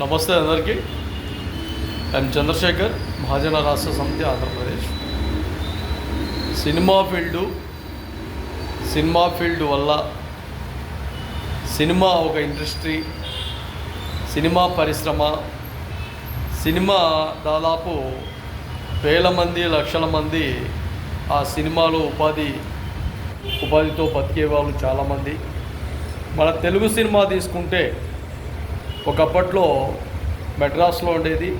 నమస్తే అందరికీ. I'm Chandrashekhar Mahajana Rashtra Samithi Andhra Pradesh. Cinema field cinema field వల్ల cinema ఒక ఇండస్ట్రీ సినిమా పరిశ్రమ సినిమా దాదాపు వేల మంది లక్షల మంది ఆ సినిమాలో ఉపాధి ఉపాధితో బతికే వాళ్ళు చాలామంది. మన తెలుగు సినిమా తీసుకుంటే ఒకప్పట్లో మెడ్రాస్లో ఉండేది.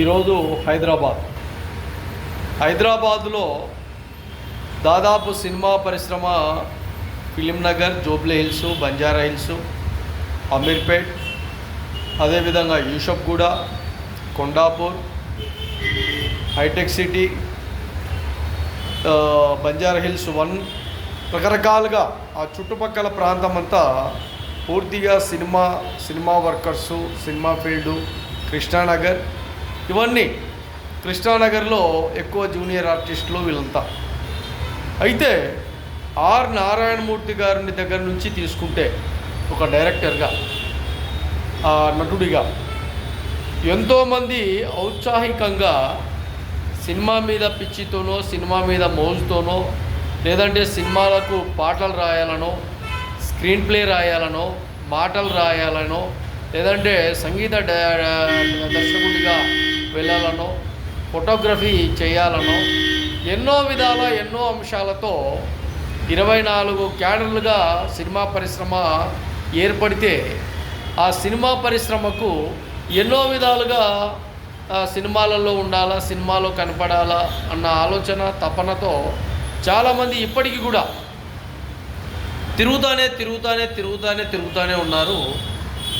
ఈరోజు హైదరాబాద్. హైదరాబాదులో దాదాపు సినిమా పరిశ్రమ Film Nagar Jubilee Hills Banjara Hills Ameerpet అదేవిధంగా Yousufguda Kondapur Hitec City Banjara Hills one రకరకాలుగా ఆ చుట్టుపక్కల ప్రాంతం అంతా పూర్తిగా cinema cinema workers cinema field Krishnanagar ఇవన్నీ కృష్ణానగర్లో ఎక్కువ జూనియర్ ఆర్టిస్టులు వీళ్ళంతా. అయితే ఆర్ నారాయణమూర్తి గారిని దగ్గర నుంచి తీసుకుంటే ఒక డైరెక్టర్గా ఆ నటుడిగా ఎంతోమంది ఔత్సాహికంగా సినిమా మీద పిచ్చితోనో సినిమా మీద మోజుతోనో లేదంటే సినిమాలకు పాటలు రాయాలనో స్క్రీన్ ప్లే రాయాలనో మాటలు రాయాలనో లేదంటే సంగీత దర్శకుడిగా వెళ్ళాలనో ఫోటోగ్రఫీ చేయాలనో ఎన్నో విధాల ఎన్నో అంశాలతో ఇరవై నాలుగు క్యాడర్లుగా సినిమా పరిశ్రమ ఏర్పడితే ఆ సినిమా పరిశ్రమకు ఎన్నో విధాలుగా సినిమాలలో ఉండాలా సినిమాలో కనపడాలా అన్న ఆలోచన తపనతో చాలామంది ఇప్పటికీ కూడా తిరుగుతానే తిరుగుతానే తిరుగుతానే తిరుగుతానే ఉన్నారు.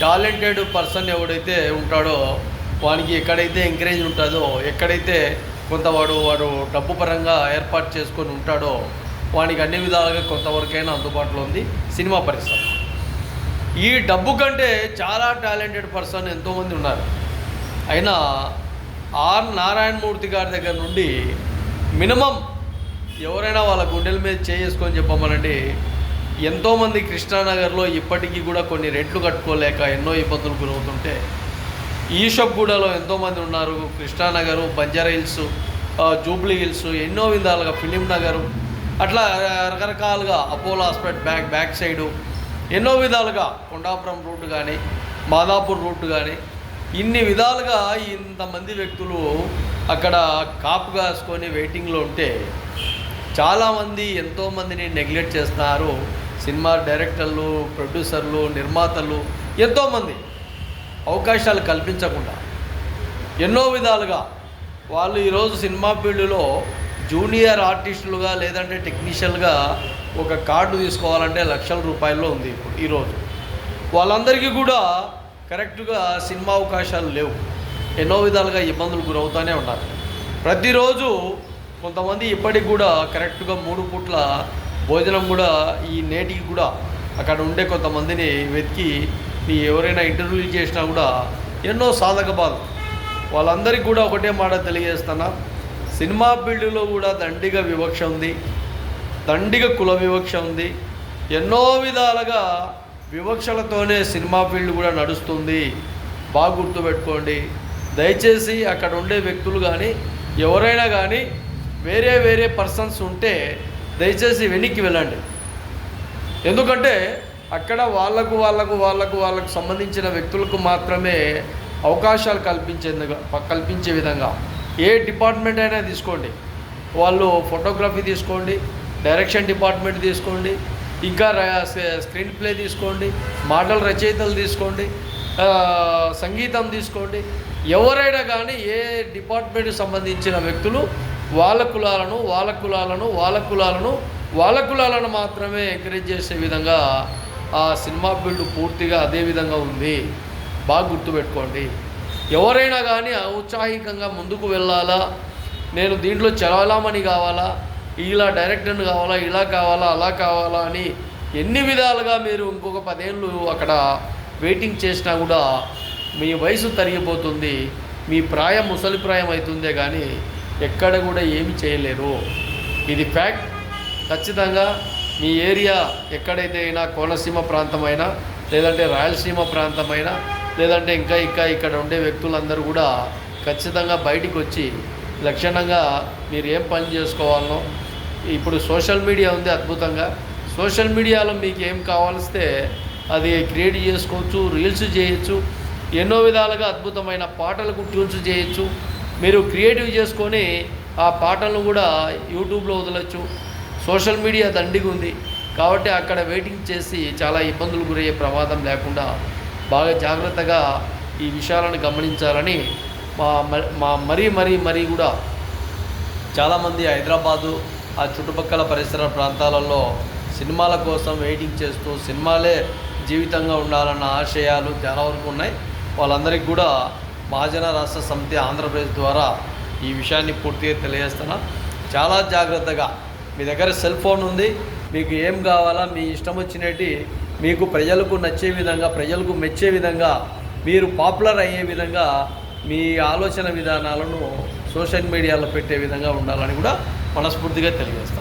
టాలెంటెడ్ పర్సన్ ఎవడైతే ఉంటాడో వానికి ఎక్కడైతే ఎంకరేజ్ ఉంటుందో ఎక్కడైతే కొంత వాడు వాడు డబ్బు పరంగా ఏర్పాటు చేసుకొని ఉంటాడో వానికి అన్ని విధాలుగా కొంతవరకైనా అందుబాటులో ఉంది సినిమా పరిశ్రమ. ఈ డబ్బు కంటే చాలా టాలెంటెడ్ పర్సన్ ఎంతోమంది ఉన్నారు. అయినా ఆర్ నారాయణమూర్తి గారి దగ్గర నుండి మినిమం ఎవరైనా వాళ్ళ గుండెల మీద చేసుకొని చెప్పమనండి ఎంతోమంది కృష్ణానగర్లో ఇప్పటికీ కూడా కొన్ని రెట్లు కట్టుకోలేక ఎన్నో ఇబ్బందులు గురవుతుంటే ఈషబ్గూడలో ఎంతోమంది ఉన్నారు. Krishnanagar Banjara Hills Jubilee Hills ఎన్నో విధాలుగా ఫిలిం నగరు అట్లా రకరకాలుగా Apollo hospital back back side ఎన్నో విధాలుగా కొండాపురం రూట్ కానీ మాదాపూర్ రూట్ కానీ ఇన్ని విధాలుగా ఇంతమంది వ్యక్తులు అక్కడ కాపు కాసుకొని వెయిటింగ్లో ఉంటే చాలామంది ఎంతోమందిని నెగ్లెక్ట్ చేస్తున్నారు. సినిమా డైరెక్టర్లు ప్రొడ్యూసర్లు నిర్మాతలు ఎంతోమంది అవకాశాలు కల్పించకుండా ఎన్నో విధాలుగా వాళ్ళు ఈరోజు సినిమా ఫీల్డ్లో జూనియర్ ఆర్టిస్టులుగా లేదంటే టెక్నీషియన్గా ఒక కార్డు తీసుకోవాలంటే లక్షల రూపాయల్లో ఉంది ఇప్పుడు ఈరోజు. వాళ్ళందరికీ కూడా కరెక్ట్గా సినిమా అవకాశాలు లేవు. ఎన్నో విధాలుగా ఇబ్బందులు గురవుతూనే ఉన్నారు. ప్రతిరోజు కొంతమంది ఇప్పటికి కూడా కరెక్ట్గా మూడు పూట్ల భోజనం కూడా ఈ నేటికి కూడా అక్కడ ఉండే కొంతమందిని వెతికి నీ ఎవరైనా ఇంటర్వ్యూ చేసినా కూడా ఎన్నో సాధక బాధ వాళ్ళందరికీ కూడా ఒకటే మాట తెలియజేస్తున్నా. సినిమా ఫీల్డ్లో కూడా దండిగా వివక్ష ఉంది. దండిగా కుల వివక్ష ఉంది. ఎన్నో విధాలుగా వివక్షలతోనే సినిమా ఫీల్డ్ కూడా నడుస్తుంది. బాగా గుర్తుపెట్టుకోండి దయచేసి అక్కడ ఉండే వ్యక్తులు కానీ ఎవరైనా కానీ వేరే వేరే పర్సన్స్ ఉంటే దయచేసి వెనక్కి వెళ్ళండి. ఎందుకంటే అక్కడ వాళ్ళకు వాళ్ళకు వాళ్ళకు వాళ్ళకు సంబంధించిన వ్యక్తులకు మాత్రమే అవకాశాలు కల్పించేందుగా కల్పించే విధంగా. ఏ డిపార్ట్మెంట్ అయినా తీసుకోండి. వాళ్ళు ఫోటోగ్రఫీ తీసుకోండి డైరెక్షన్ డిపార్ట్మెంట్ తీసుకోండి ఇంకా స్క్రీన్ ప్లే తీసుకోండి మాటల రచయితలు తీసుకోండి సంగీతం తీసుకోండి. ఎవరైనా కానీ ఏ డిపార్ట్మెంట్కి సంబంధించిన వ్యక్తులు వాళ్ళ కులాలను వాళ్ళ కులాలను వాళ్ళ కులాలను వాళ్ళ కులాలను మాత్రమే ఎంకరేజ్ చేసే విధంగా ఆ సినిమా బిల్డ్ పూర్తిగా అదే విధంగా ఉంది. బాగా గుర్తుపెట్టుకోండి. ఎవరైనా కానీ ఔత్సాహికంగా ముందుకు వెళ్ళాలా నేను దీంట్లో చలామణి కావాలా ఇలా డైరెక్టర్ని కావాలా ఇలా కావాలా అలా కావాలా అని ఎన్ని విధాలుగా మీరు ఇంకొక పదేళ్ళు అక్కడ వెయిటింగ్ చేసినా కూడా మీ వయసు తరిగిపోతుంది మీ ప్రాయం ముసలి ప్రాయం అవుతుందే కానీ ఎక్కడ కూడా ఏమి చేయలేరు. ఇది ఫ్యాక్ట్ ఖచ్చితంగా మీ ఏరియా ఎక్కడైతే అయినా కోనసీమ ప్రాంతమైనా లేదంటే రాయలసీమ ప్రాంతమైనా లేదంటే ఇంకా ఇంకా ఇక్కడ ఉండే వ్యక్తులందరూ కూడా ఖచ్చితంగా బయటికి వచ్చి లక్షణంగా మీరు ఏం పని చేసుకోవాలనో ఇప్పుడు సోషల్ మీడియా ఉంది అద్భుతంగా. సోషల్ మీడియాలో మీకు ఏం కావాల్స్తే అది క్రియేట్ చేసుకోవచ్చు రీల్స్ చేయొచ్చు ఎన్నో విధాలుగా అద్భుతమైన పాటలకు ట్యూన్స్ చేయొచ్చు మీరు క్రియేటివ్ చేసుకొని ఆ పాటలను కూడా యూట్యూబ్లో వదలచ్చు. సోషల్ మీడియా దండిగా ఉంది. కాబట్టి అక్కడ వెయిటింగ్ చేసి చాలా ఇబ్బందులు గురయ్యే ప్రమాదం లేకుండా బాగా జాగ్రత్తగా ఈ విషయాలను గమనించాలని మా మ- మా మరీ మరీ మరీ కూడా చాలామంది హైదరాబాదు ఆ చుట్టుపక్కల పరిసర ప్రాంతాలలో సినిమాల కోసం వెయిటింగ్ చేస్తూ సినిమాలే జీవితంగా ఉండాలన్న ఆశయాలు చాలా వరకు ఉన్నాయి. వాళ్ళందరికీ కూడా మహాజన రాష్ట్ర సమితి ఆంధ్రప్రదేశ్ ద్వారా ఈ విషయాన్ని పూర్తిగా తెలియజేస్తున్నా. చాలా జాగ్రత్తగా మీ దగ్గర సెల్ ఫోన్ ఉంది. మీకు ఏం కావాలా మీ ఇష్టం వచ్చినట్టు మీకు ప్రజలకు నచ్చే విధంగా ప్రజలకు మెచ్చే విధంగా మీరు పాపులర్ అయ్యే విధంగా మీ ఆలోచన విధానాలను సోషల్ మీడియాలో పెట్టే విధంగా ఉండాలని కూడా మనస్ఫూర్తిగా తెలియజేస్తాను